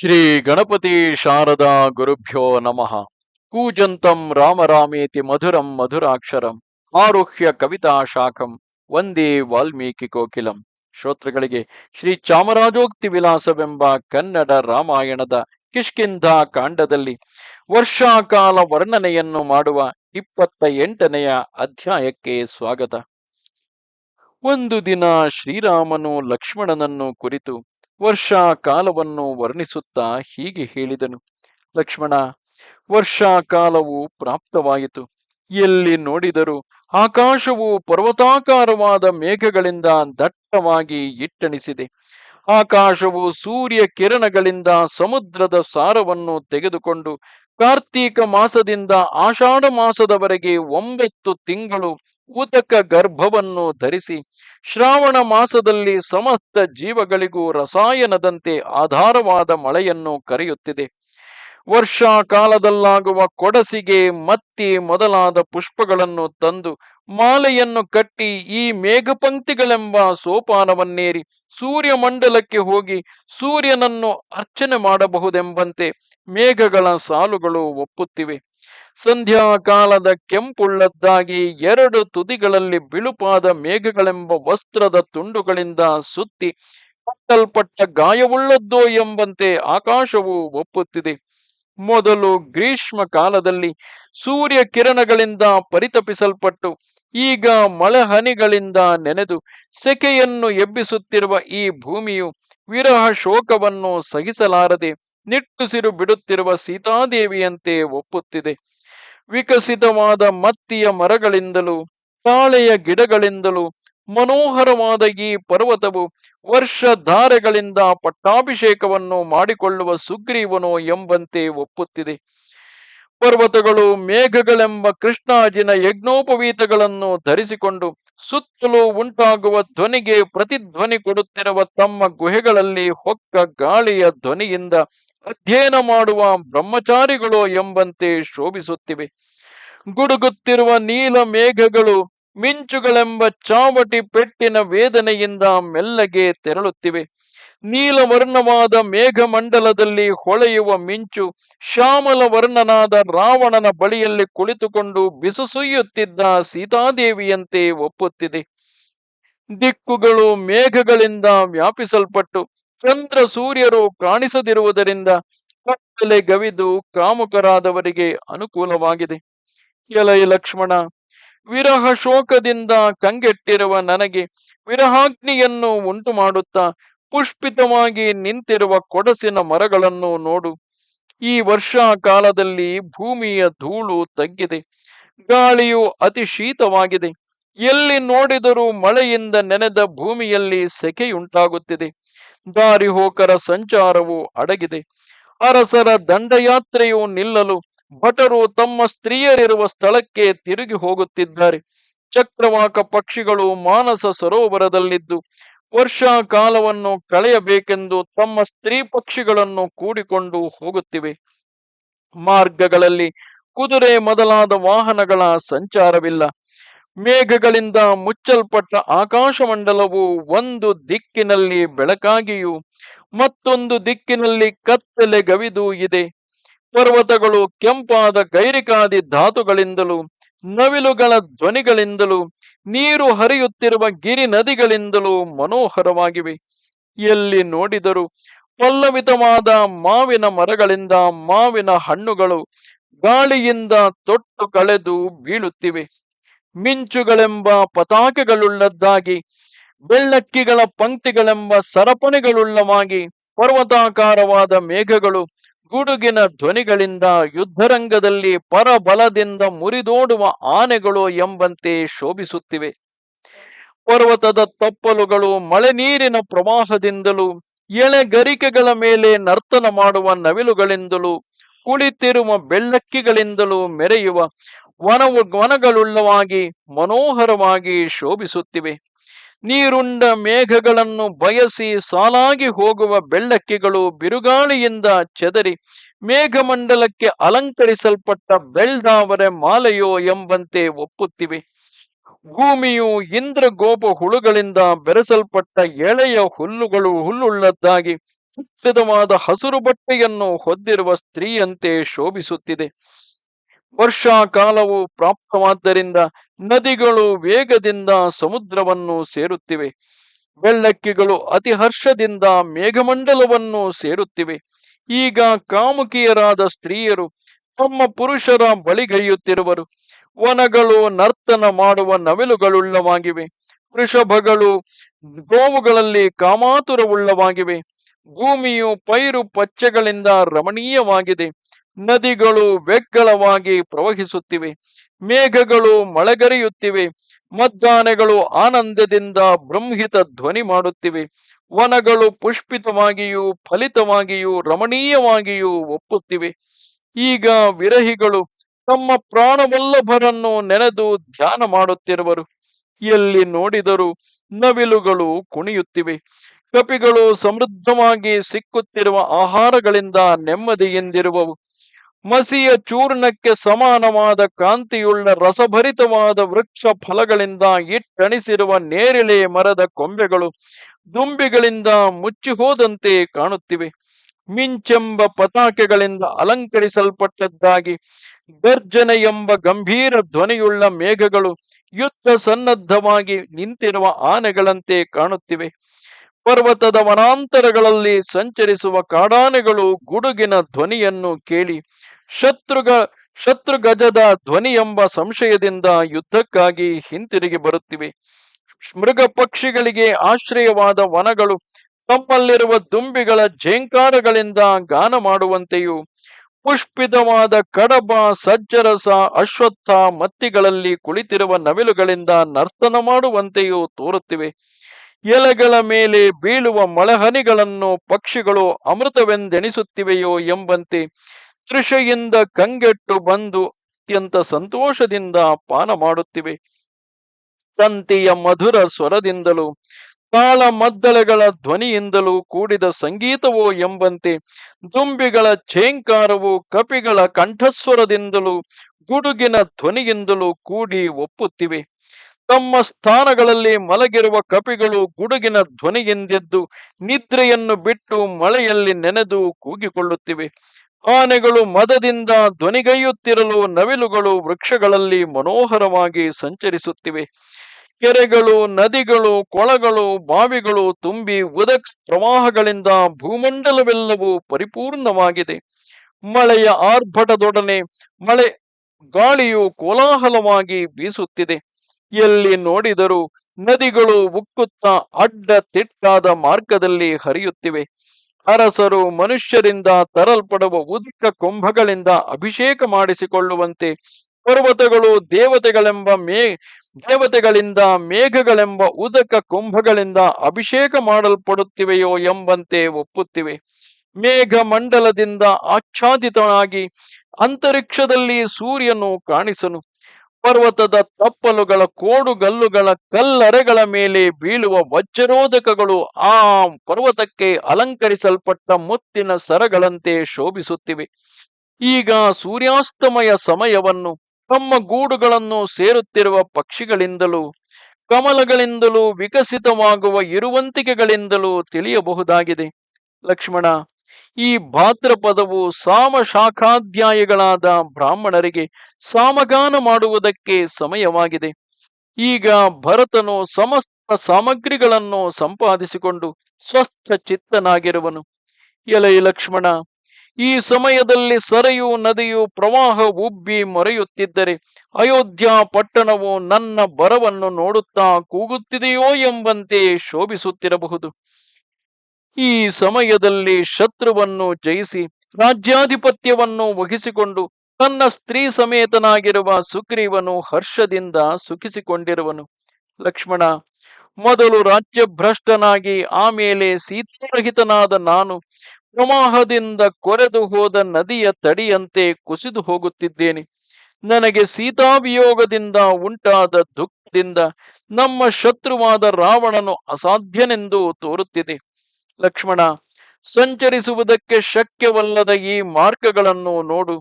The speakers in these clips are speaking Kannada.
ಶ್ರೀ ಗಣಪತಿ ಶಾರದಾ ಗುರುಭ್ಯೋ ನಮಃ. ಕೂಜಂತಂ ರಾಮರಾಮೇತಿ ಮಧುರಂ ಮಧುರಾಕ್ಷರಂ. ಆರುಹ್ಯ ಕವಿತಾ ಶಾಖಂ. ವಂದೇ ವಾಲ್ಮೀಕಿ ಕೋಕಿಲಂ. ಶ್ರೋತೃಗಳಿಗೆ ಶ್ರೀ ಚಾಮರಾಜೋಕ್ತಿ ವಿಲಾಸವೆಂಬ ಕನ್ನಡ ರಾಮಾಯಣದ ಕಿಷ್ಕಿಂಧ ಕಾಂಡದಲ್ಲಿ ವರ್ಷಾಕಾಲ ವರ್ಣನೆಯನ್ನು ಮಾಡುವ ಇಪ್ಪತ್ತ ಎಂಟನೆಯ ಅಧ್ಯಾಯಕ್ಕೆ ಸ್ವಾಗತ. ಒಂದು ದಿನ ಶ್ರೀರಾಮನು ಲಕ್ಷ್ಮಣನನ್ನು ಕುರಿತು ವರ್ಷಾ ಕಾಲವನ್ನು ವರ್ಣಿಸುತ್ತಾ ಹೀಗೆ ಹೇಳಿದನು, ಲಕ್ಷ್ಮಣ, ವರ್ಷಾ ಕಾಲವು ಪ್ರಾಪ್ತವಾಯಿತು. ಎಲ್ಲಿ ನೋಡಿದರೂ ಆಕಾಶವು ಪರ್ವತಾಕಾರವಾದ ಮೇಘಗಳಿಂದ ದಟ್ಟವಾಗಿ ಇಟ್ಟಣಿಸಿದೆ. ಆಕಾಶವು ಸೂರ್ಯ ಕಿರಣಗಳಿಂದ ಸಮುದ್ರದ ಸಾರವನ್ನು ತೆಗೆದುಕೊಂಡು ಕಾರ್ತೀಕ ಮಾಸದಿಂದ ಆಷಾಢ ಮಾಸದವರೆಗೆ ಒಂಬತ್ತು ತಿಂಗಳು ಉದಕ ಗರ್ಭವನ್ನು ಧರಿಸಿ ಶ್ರಾವಣ ಮಾಸದಲ್ಲಿ ಸಮಸ್ತ ಜೀವಗಳಿಗೂ ರಸಾಯನದಂತೆ ಆಧಾರವಾದ ಮಳೆಯನ್ನು ಕರೆಯುತ್ತಿದೆ. ವರ್ಷಾ ಕಾಲದಲ್ಲಾಗುವ ಕೊಡಸಿಗೆ ಮತ್ತಿ ಮೊದಲಾದ ಪುಷ್ಪಗಳನ್ನು ತಂದು ಮಾಲೆಯನ್ನು ಕಟ್ಟಿ ಈ ಮೇಘಪಂಕ್ತಿಗಳೆಂಬ ಸೋಪಾನವನ್ನೇರಿ ಸೂರ್ಯಮಂಡಲಕ್ಕೆ ಹೋಗಿ ಸೂರ್ಯನನ್ನು ಅರ್ಚನೆ ಮಾಡಬಹುದೆಂಬಂತೆ ಮೇಘಗಳ ಸಾಲುಗಳು ಒಪ್ಪುತ್ತಿವೆ. ಸಂಧ್ಯಾಕಾಲದ ಕೆಂಪುಳ್ಳದ್ದಾಗಿ ಎರಡು ತುದಿಗಳಲ್ಲಿ ಬಿಳುಪಾದ ಮೇಘಗಳೆಂಬ ವಸ್ತ್ರದ ತುಂಡುಗಳಿಂದ ಸುತ್ತಿ ಕಟ್ಟಲ್ಪಟ್ಟ ಗಾಯವುಳ್ಳದ್ದೋ ಎಂಬಂತೆ ಆಕಾಶವು ಒಪ್ಪುತ್ತಿದೆ. ಮೊದಲು ಗ್ರೀಷ್ಮ ಕಾಲದಲ್ಲಿ ಸೂರ್ಯ ಕಿರಣಗಳಿಂದ ಪರಿತಪಿಸಲ್ಪಟ್ಟು ಈಗ ಮಳೆ ಹನಿಗಳಿಂದ ನೆನೆದು ಸೆಕೆಯನ್ನು ಎಬ್ಬಿಸುತ್ತಿರುವ ಈ ಭೂಮಿಯು ವಿರಹ ಶೋಕವನ್ನು ಸಹಿಸಲಾರದೆ ನಿಟ್ಟುಸಿರು ಬಿಡುತ್ತಿರುವ ಸೀತಾದೇವಿಯಂತೆ ಒಪ್ಪುತ್ತಿದೆ. ವಿಕಸಿತವಾದ ಮತ್ತಿಯ ಮರಗಳಿಂದಲೂ ತಾಳೆಯ ಗಿಡಗಳಿಂದಲೂ ಮನೋಹರವಾದ ಈ ಪರ್ವತವು ವರ್ಷ ಧಾರೆಗಳಿಂದ ಪಟ್ಟಾಭಿಷೇಕವನ್ನು ಮಾಡಿಕೊಳ್ಳುವ ಸುಗ್ರೀವನೋ ಎಂಬಂತೆ ಒಪ್ಪುತ್ತಿದೆ. ಪರ್ವತಗಳು ಮೇಘಗಳೆಂಬ ಕೃಷ್ಣಾಜಿನ ಯಜ್ಞೋಪವೀತಗಳನ್ನು ಧರಿಸಿಕೊಂಡು ಸುತ್ತಲೂ ಉಂಟಾಗುವ ಧ್ವನಿಗೆ ಪ್ರತಿಧ್ವನಿ ಕೊಡುತ್ತಿರುವ ತಮ್ಮ ಗುಹೆಗಳಲ್ಲಿ ಹೊಕ್ಕ ಗಾಳಿಯ ಧ್ವನಿಯಿಂದ ಅಧ್ಯಯನ ಮಾಡುವ ಬ್ರಹ್ಮಚಾರಿಗಳು ಎಂಬಂತೆ ಶೋಭಿಸುತ್ತಿವೆ. ಗುಡುಗುತ್ತಿರುವ ನೀಲ ಮೇಘಗಳು ಮಿಂಚುಗಳೆಂಬ ಚಾವಟಿ ಪೆಟ್ಟಿನ ವೇದನೆಯಿಂದ ಮೆಲ್ಲಗೆ ತೆರಳುತ್ತಿವೆ. ನೀಲವರ್ಣವಾದ ಮೇಘಮಂಡಲದಲ್ಲಿ ಹೊಳೆಯುವ ಮಿಂಚು ಶ್ಯಾಮಲ ವರ್ಣನಾದ ರಾವಣನ ಬಳಿಯಲ್ಲಿ ಕುಳಿತುಕೊಂಡು ಬಿಸುಸುಯ್ಯುತ್ತಿದ್ದ ಸೀತಾದೇವಿಯಂತೆ ಒಪ್ಪುತ್ತಿದೆ. ದಿಕ್ಕುಗಳು ಮೇಘಗಳಿಂದ ವ್ಯಾಪಿಸಲ್ಪಟ್ಟು ಚಂದ್ರ ಸೂರ್ಯರು ಕಾಣಿಸದಿರುವುದರಿಂದ ಕತ್ತಲೆ ಗವಿದು ಕಾಮುಕರಾದವರಿಗೆ ಅನುಕೂಲವಾಗಿದೆ. ಎಲೈ ಲಕ್ಷ್ಮಣ ವಿರಹ ಶೋಕದಿಂದ ಕಂಗೆಟ್ಟಿರುವ ನನಗೆ ವಿರಹಾಗ್ನಿಯನ್ನು ಉಂಟು ಮಾಡುತ್ತಾ ಪುಷ್ಪಿತವಾಗಿ ನಿಂತಿರುವ ಕೊಡಸಿನ ಮರಗಳನ್ನು ನೋಡು. ಈ ವರ್ಷಾ ಕಾಲದಲ್ಲಿ ಭೂಮಿಯ ಧೂಳು ತಗ್ಗಿದೆ, ಗಾಳಿಯು ಅತಿ ಶೀತವಾಗಿದೆ ಎಲ್ಲಿ ನೋಡಿದರೂ ಮಳೆಯಿಂದ ನೆನೆದ ಭೂಮಿಯಲ್ಲಿ ಸೆಕೆಯುಂಟಾಗುತ್ತಿದೆ. ದಾರಿಹೋಕರ ಸಂಚಾರವು ಅಡಗಿದೆ. ಅರಸರ ದಂಡಯಾತ್ರೆಯು ನಿಲ್ಲಲು ಭಟರು ತಮ್ಮ ಸ್ತ್ರೀಯರಿರುವ ಸ್ಥಳಕ್ಕೆ ತಿರುಗಿ ಹೋಗುತ್ತಿದ್ದಾರೆ. ಚಕ್ರವಾಕ ಪಕ್ಷಿಗಳು ಮಾನಸ ಸರೋವರದಲ್ಲಿದ್ದು ವರ್ಷಾ ಕಾಲವನ್ನು ಕಳೆಯಬೇಕೆಂದು ತಮ್ಮ ಸ್ತ್ರೀ ಪಕ್ಷಿಗಳನ್ನು ಕೂಡಿಕೊಂಡು ಹೋಗುತ್ತಿವೆ. ಮಾರ್ಗಗಳಲ್ಲಿ ಕುದುರೆ ಮೊದಲಾದ ವಾಹನಗಳ ಸಂಚಾರವಿಲ್ಲ. ಮೇಘಗಳಿಂದ ಮುಚ್ಚಲ್ಪಟ್ಟ ಆಕಾಶಮಂಡಲವು ಒಂದು ದಿಕ್ಕಿನಲ್ಲಿ ಬೆಳಕಾಗಿಯೂ ಮತ್ತೊಂದು ದಿಕ್ಕಿನಲ್ಲಿ ಕತ್ತಲೆ ಗವಿದು ಇದೆ. ಪರ್ವತಗಳು, ಕೆಂಪಾದ ಗೈರಿಕಾದಿ ಧಾತುಗಳಿಂದಲೂ, ನವಿಲುಗಳ ಧ್ವನಿಗಳಿಂದಲೂ, ನೀರು ಹರಿಯುತ್ತಿರುವ ಗಿರಿ ನದಿಗಳಿಂದಲೂ ಮನೋಹರವಾಗಿವೆ. ಎಲ್ಲಿ ನೋಡಿದರೂ ಪಲ್ಲವಿತವಾದ ಮಾವಿನ ಮರಗಳಿಂದ ಮಾವಿನ ಹಣ್ಣುಗಳು ಗಾಳಿಯಿಂದ ತೊಟ್ಟು ಕಳೆದು ಬೀಳುತ್ತಿವೆ. ಮಿಂಚುಗಳೆಂಬ ಪತಾಕೆಗಳುಳ್ಳದ್ದಾಗಿ, ಬೆಳ್ಳಕ್ಕಿಗಳ ಪಂಕ್ತಿಗಳೆಂಬ ಸರಪಣಿಗಳುಳ್ಳವಾಗಿ, ಪರ್ವತಾಕಾರವಾದ ಮೇಘಗಳು ಗುಡುಗಿನ ಧ್ವನಿಗಳಿಂದ ಯುದ್ಧರಂಗದಲ್ಲಿ ಪರಬಲದಿಂದ ಮುರಿದೋಡುವ ಆನೆಗಳು ಎಂಬಂತೆ ಶೋಭಿಸುತ್ತಿವೆ. ಪರ್ವತದ ತಪ್ಪಲುಗಳು ಮಳೆ ನೀರಿನ ಪ್ರವಾಹದಿಂದಲೂ, ಎಳೆಗರಿಕೆಗಳ ಮೇಲೆ ನರ್ತನ ಮಾಡುವ ನವಿಲುಗಳಿಂದಲೂ, ಕುಳಿತಿರುವ ಬೆಳ್ಳಕ್ಕಿಗಳಿಂದಲೂ ಮೆರೆಯುವ ವನವು ವನಗಳುಳ್ಳವಾಗಿ ಮನೋಹರವಾಗಿ ಶೋಭಿಸುತ್ತಿವೆ. ನೀರುಂಡ ಮೇಘಗಳನ್ನು ಬಯಸಿ ಸಾಲಾಗಿ ಹೋಗುವ ಬೆಳ್ಳಕ್ಕಿಗಳು ಬಿರುಗಾಳಿಯಿಂದ ಚದರಿ ಮೇಘಮಂಡಲಕ್ಕೆ ಅಲಂಕರಿಸಲ್ಪಟ್ಟ ಬೆಳ್ದಾವರೆ ಮಾಲೆಯೋ ಎಂಬಂತೆ ಒಪ್ಪುತ್ತಿವೆ. ಭೂಮಿಯು ಇಂದ್ರಗೋಪ ಹುಳುಗಳಿಂದ ಬೆರೆಸಲ್ಪಟ್ಟ ಎಳೆಯ ಹುಲ್ಲುಗಳು ಹುಲ್ಲುಳ್ಳದ್ದಾಗಿ ಹಸಿರು ಬಟ್ಟೆಯನ್ನು ಹೊದ್ದಿರುವ ಸ್ತ್ರೀಯಂತೆ ಶೋಭಿಸುತ್ತಿದೆ. ವರ್ಷಾಕಾಲವು ಪ್ರಾಪ್ತವಾದ್ದರಿಂದ ನದಿಗಳು ವೇಗದಿಂದ ಸಮುದ್ರವನ್ನು ಸೇರುತ್ತಿವೆ. ಬೆಳ್ಳಕ್ಕಿಗಳು ಅತಿ ಹರ್ಷದಿಂದ ಮೇಘಮಂಡಲವನ್ನು ಸೇರುತ್ತಿವೆ. ಈಗ ಕಾಮುಕಿಯರಾದ ಸ್ತ್ರೀಯರು ತಮ್ಮ ಪುರುಷರ ಬಳಿಗೈಯುತ್ತಿರುವರು. ವನಗಳು ನರ್ತನ ಮಾಡುವ ನವಿಲುಗಳುಳ್ಳವಾಗಿವೆ. ವೃಷಭಗಳು ಗೋವುಗಳಲ್ಲಿ ಕಾಮಾತುರವುಳ್ಳವಾಗಿವೆ. ಭೂಮಿಯು ಪೈರು ಪಚ್ಚೆಗಳಿಂದ ರಮಣೀಯವಾಗಿದೆ. ನದಿಗಳು ಬೆಗ್ಗಳವಾಗಿ ಪ್ರವಹಿಸುತ್ತಿವೆ, ಮೇಘಗಳು ಮಳೆಗರಿಯುತ್ತಿವೆ ಮದ್ದಾನೆಗಳು ಆನಂದದಿಂದ ಬ್ರಹ್ಮಿತ ಧ್ವನಿ ಮಾಡುತ್ತಿವೆ, ವನಗಳು ಪುಷ್ಪಿತವಾಗಿಯೂ ಫಲಿತವಾಗಿಯೂ ರಮಣೀಯವಾಗಿಯೂ ಒಪ್ಪುತ್ತಿವೆ. ಈಗ ವಿರಹಿಗಳು ತಮ್ಮ ಪ್ರಾಣವಲ್ಲಭರನ್ನು ನೆನೆದು ಧ್ಯಾನ ಮಾಡುತ್ತಿರುವರು. ಎಲ್ಲಿ ನೋಡಿದರೂ ನವಿಲುಗಳು ಕುಣಿಯುತ್ತಿವೆ. ಕಪಿಗಳು ಸಮೃದ್ಧವಾಗಿ ಸಿಕ್ಕುತ್ತಿರುವ ಆಹಾರಗಳಿಂದ ನೆಮ್ಮದಿಯಿಂದಿರುವವು ಮಸಿಯ ಚೂರ್ಣಕ್ಕೆ ಸಮಾನವಾದ ಕಾಂತಿಯುಳ್ಳ ರಸಭರಿತವಾದ ವೃಕ್ಷ ಫಲಗಳಿಂದ ಇಟ್ಟಣಿಸಿರುವ ನೇರಿಳೆ ಮರದ ಕೊಂಬೆಗಳು ದುಂಬಿಗಳಿಂದ ಮುಚ್ಚಿ ಹೋದಂತೆ ಕಾಣುತ್ತಿವೆ. ಮಿಂಚೆಂಬ ಪತಾಕೆಗಳಿಂದ ಅಲಂಕರಿಸಲ್ಪಟ್ಟದ್ದಾಗಿ ಗರ್ಜನೆ ಎಂಬ ಗಂಭೀರ ಧ್ವನಿಯುಳ್ಳ ಮೇಘಗಳು ಯುದ್ಧ ಸನ್ನದ್ಧವಾಗಿ ನಿಂತಿರುವ ಆನೆಗಳಂತೆ ಕಾಣುತ್ತಿವೆ. ಪರ್ವತದ ವನಾಂತರಗಳಲ್ಲಿ ಸಂಚರಿಸುವ ಕಾಡಾನೆಗಳು ಗುಡುಗಿನ ಧ್ವನಿಯನ್ನು ಕೇಳಿ ಶತ್ರುಗ ಗಜದ ಧ್ವನಿ ಎಂಬ ಸಂಶಯದಿಂದ ಯುದ್ಧಕ್ಕಾಗಿ ಹಿಂತಿರುಗಿ ಬರುತ್ತಿವೆ. ಮೃಗ ಪಕ್ಷಿಗಳಿಗೆ ಆಶ್ರಯವಾದ ವನಗಳು ತಮ್ಮಲ್ಲಿರುವ ದುಂಬಿಗಳ ಜೇಂಕಾರಗಳಿಂದ ಗಾನ ಮಾಡುವಂತೆಯೂ, ಪುಷ್ಪಿತವಾದ ಕಡಬ, ಸಜ್ಜರಸ, ಅಶ್ವತ್ಥ ಮತ್ತಿಗಳಲ್ಲಿ ಕುಳಿತಿರುವ ನವಿಲುಗಳಿಂದ ನರ್ತನ ಮಾಡುವಂತೆಯೂ ತೋರುತ್ತಿವೆ. ಎಲೆಗಳ ಮೇಲೆ ಬೀಳುವ ಮಳೆಹನಿಗಳನ್ನು ಪಕ್ಷಿಗಳು ಅಮೃತವೆಂದೆಣಿಸುತ್ತಿವೆಯೋ ಎಂಬಂತೆ ತೃಷೆಯಿಂದ ಕಂಗೆಟ್ಟು ಬಂದು ಅತ್ಯಂತ ಸಂತೋಷದಿಂದ ಪಾನ ಮಾಡುತ್ತಿವೆ. ತಂತಿಯ ಮಧುರ ಸ್ವರದಿಂದಲೂ ತಾಳ ಮದ್ದಳೆಗಳ ಧ್ವನಿಯಿಂದಲೂ ಕೂಡಿದ ಸಂಗೀತವೋ ಎಂಬಂತೆ, ದುಂಬಿಗಳ ಛೇಂಕಾರವು ಕಪಿಗಳ ಕಂಠಸ್ವರದಿಂದಲೂ, ಗುಡುಗಿನ ಧ್ವನಿಯಿಂದಲೂ ಕೂಡಿ ಒಪ್ಪುತ್ತಿವೆ. ತಮ್ಮ ಸ್ಥಾನಗಳಲ್ಲಿ ಮಲಗಿರುವ ಕಪಿಗಳು ಗುಡುಗಿನ ಧ್ವನಿಯಿಂದೆದ್ದು ನಿದ್ರೆಯನ್ನು ಬಿಟ್ಟು ಮಳೆಯಲ್ಲಿ ನೆನೆದು ಕೂಗಿಕೊಳ್ಳುತ್ತಿವೆ. ಆನೆಗಳು ಮದದಿಂದ ಧ್ವನಿಗೈಯುತ್ತಿರಲು ನವಿಲುಗಳು ವೃಕ್ಷಗಳಲ್ಲಿ ಮನೋಹರವಾಗಿ ಸಂಚರಿಸುತ್ತಿವೆ. ಕೆರೆಗಳು, ನದಿಗಳು, ಕೊಳಗಳು, ಬಾವಿಗಳು ತುಂಬಿ ಉದಕ್ ಪ್ರವಾಹಗಳಿಂದ ಭೂಮಂಡಲವೆಲ್ಲವೂ ಪರಿಪೂರ್ಣವಾಗಿದೆ. ಮಳೆಯ ಆರ್ಭಟದೊಡನೆ ಮಳೆ ಗಾಳಿಯು ಕೋಲಾಹಲವಾಗಿ ಬೀಸುತ್ತಿದೆ. ಎಲ್ಲಿ ನೋಡಿದರೂ ನದಿಗಳು ಉಕ್ಕುತ್ತಾ ಅಡ್ಡ ತಿಟ್ಟಾದ ಮಾರ್ಗದಲ್ಲಿ ಹರಿಯುತ್ತಿವೆ. ಅರಸರು ಮನುಷ್ಯರಿಂದ ತರಲ್ಪಡುವ ಉದಕ ಕುಂಭಗಳಿಂದ ಅಭಿಷೇಕ ಮಾಡಿಸಿಕೊಳ್ಳುವಂತೆ ಪರ್ವತಗಳು ದೇವತೆಗಳೆಂಬ ಮೇ, ದೇವತೆಗಳಿಂದ ಮೇಘಗಳೆಂಬ ಉದಕ ಕುಂಭಗಳಿಂದ ಅಭಿಷೇಕ ಮಾಡಲ್ಪಡುತ್ತಿವೆಯೋ ಎಂಬಂತೆ ಒಪ್ಪುತ್ತಿವೆ. ಮೇಘ ಮಂಡಲದಿಂದ ಆಚ್ಛಾದಿತನಾಗಿ ಅಂತರಿಕ್ಷದಲ್ಲಿ ಸೂರ್ಯನು ಕಾಣಿಸನು. ಪರ್ವತದ ತಪ್ಪಲುಗಳ ಕೋಡುಗಲ್ಲುಗಳ ಕಲ್ಲರೆಗಳ ಮೇಲೆ ಬೀಳುವ ವಜ್ರೋದಕಗಳು ಆ ಪರ್ವತಕ್ಕೆ ಅಲಂಕರಿಸಲ್ಪಟ್ಟ ಮುತ್ತಿನ ಸರಗಳಂತೆ ಶೋಭಿಸುತ್ತಿವೆ. ಈಗ ಸೂರ್ಯಾಸ್ತಮಯ ಸಮಯವನ್ನು ತಮ್ಮ ಗೂಡುಗಳನ್ನು ಸೇರುತ್ತಿರುವ ಪಕ್ಷಿಗಳಿಂದಲೂ, ಕಮಲಗಳಿಂದಲೂ ವಿಕಸಿತವಾಗುವ ಇರುವಂತಿಕೆಗಳಿಂದಲೂ ತಿಳಿಯಬಹುದಾಗಿದೆ. ಲಕ್ಷ್ಮಣ ಈ ಭಾದ್ರಪದವು ಸಾಮಶಾಖಾಧ್ಯಾಯಿಗಳಾದ ಬ್ರಾಹ್ಮಣರಿಗೆ ಸಾಮಗಾನ ಮಾಡುವುದಕ್ಕೆ ಸಮಯವಾಗಿದೆ. ಈಗ ಭರತನು ಸಮಸ್ತ ಸಾಮಗ್ರಿಗಳನ್ನು ಸಂಪಾದಿಸಿಕೊಂಡು ಸ್ವಸ್ಥ ಚಿತ್ತನಾಗಿರುವನು. ಎಲೈ ಲಕ್ಷ್ಮಣ, ಈ ಸಮಯದಲ್ಲಿ ಸರೆಯು ನದಿಯು ಪ್ರವಾಹ ಉಬ್ಬಿ ಮೊರೆಯುತ್ತಿದ್ದರೆ ಅಯೋಧ್ಯ ಪಟ್ಟಣವು ನನ್ನ ಬರವನ್ನು ನೋಡುತ್ತಾ ಕೂಗುತ್ತಿದೆಯೋ ಎಂಬಂತೆ ಶೋಭಿಸುತ್ತಿರಬಹುದು. ಈ ಸಮಯದಲ್ಲಿ ಶತ್ರುವನ್ನು ಜಯಿಸಿ ರಾಜ್ಯಾಧಿಪತ್ಯವನ್ನು ವಹಿಸಿಕೊಂಡು ತನ್ನ ಸ್ತ್ರೀ ಸಮೇತನಾಗಿರುವ ಸುಗ್ರೀವನು ಹರ್ಷದಿಂದ ಸುಖಿಸಿಕೊಂಡಿರುವನು. ಲಕ್ಷ್ಮಣ, ಮೊದಲು ರಾಜ್ಯಭ್ರಷ್ಟನಾಗಿ ಆಮೇಲೆ ಸೀತಾರಹಿತನಾದ ನಾನು ಪ್ರವಾಹದಿಂದ ಕೊರೆದು ಹೋದ ನದಿಯ ತಡಿಯಂತೆ ಕುಸಿದು ಹೋಗುತ್ತಿದ್ದೇನೆ. ನನಗೆ ಸೀತಾವಿಯೋಗದಿಂದ ಉಂಟಾದ ದುಃಖದಿಂದ ನಮ್ಮ ಶತ್ರುವಾದ ರಾವಣನು ಅಸಾಧ್ಯನೆಂದು ತೋರುತ್ತಿದೆ. ಲಕ್ಷ್ಮಣ, ಸಂಚರಿಸುವುದಕ್ಕೆ ಶಕ್ಯವಲ್ಲದ ಈ ಮಾರ್ಗಗಳನ್ನು ನೋಡು.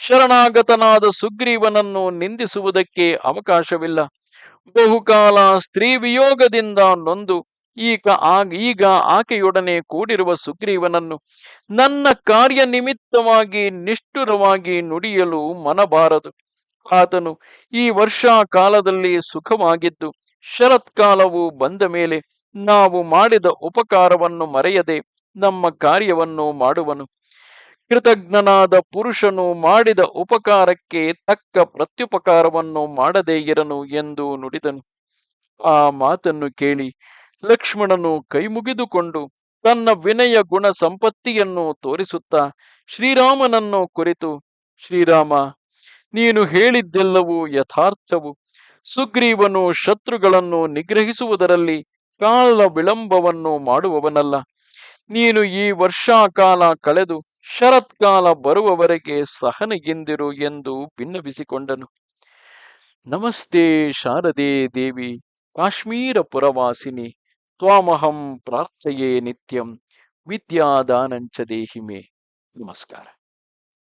ಶರಣಾಗತನಾದ ಸುಗ್ರೀವನನ್ನು ನಿಂದಿಸುವುದಕ್ಕೆ ಅವಕಾಶವಿಲ್ಲ. ಬಹುಕಾಲ ಸ್ತ್ರೀ ವಿಯೋಗದಿಂದ ನೊಂದು. ಈಗ ಈಗ ಆಕೆಯೊಡನೆ ಕೂಡಿರುವ ಸುಗ್ರೀವನನ್ನು ನನ್ನ ಕಾರ್ಯ ನಿಮಿತ್ತವಾಗಿ ನಿಷ್ಠುರವಾಗಿ ನುಡಿಯಲು ಮನಬಾರದು. ಆತನು ಈ ವರ್ಷ ಕಾಲದಲ್ಲಿ ಸುಖವಾಗಿದ್ದು, ಶರತ್ಕಾಲವು ಬಂದ ಮೇಲೆ ನಾವು ಮಾಡಿದ ಉಪಕಾರವನ್ನು ಮರೆಯದೆ ನಮ್ಮ ಕಾರ್ಯವನ್ನು ಮಾಡುವನು. ಕೃತಜ್ಞನಾದ ಪುರುಷನು ಮಾಡಿದ ಉಪಕಾರಕ್ಕೆ ತಕ್ಕ ಪ್ರತ್ಯುಪಕಾರವನ್ನು ಮಾಡದೇ ಇರನು ಎಂದು ನುಡಿದನು. ಆ ಮಾತನ್ನು ಕೇಳಿ ಲಕ್ಷ್ಮಣನು ಕೈಮುಗಿದುಕೊಂಡು ತನ್ನ ವಿನಯ ಗುಣ ಸಂಪತ್ತಿಯನ್ನು ತೋರಿಸುತ್ತಾ ಶ್ರೀರಾಮನನ್ನು ಕುರಿತು, ಶ್ರೀರಾಮ, ನೀನು ಹೇಳಿದ್ದೆಲ್ಲವೂ ಯಥಾರ್ಥವು. ಸುಗ್ರೀವನು ಶತ್ರುಗಳನ್ನು ನಿಗ್ರಹಿಸುವುದರಲ್ಲಿ ಕಾಲ ವಿಳಂಬವನ್ನು ಮಾಡುವವನಲ್ಲ. ನೀನು ಈ ವರ್ಷಾಕಾಲ ಕಳೆದು ಶರತ್ಕಾಲ ಬರುವವರೆಗೆ ಸಹನೆಗೆಂದಿರು ಎಂದು ಭಿನ್ನವಿಸಿಕೊಂಡನು ನಮಸ್ತೆ ಶಾರದೆ ದೇವಿ, ಕಾಶ್ಮೀರ ಪುರವಾಸಿನಿ, ತ್ವಾಮಹಂ ಪ್ರಾರ್ಥೆಯೇ ನಿತ್ಯಂ, ವಿದ್ಯಾದಾನಂಚ ದೇಹಿಮೆ. ನಮಸ್ಕಾರ.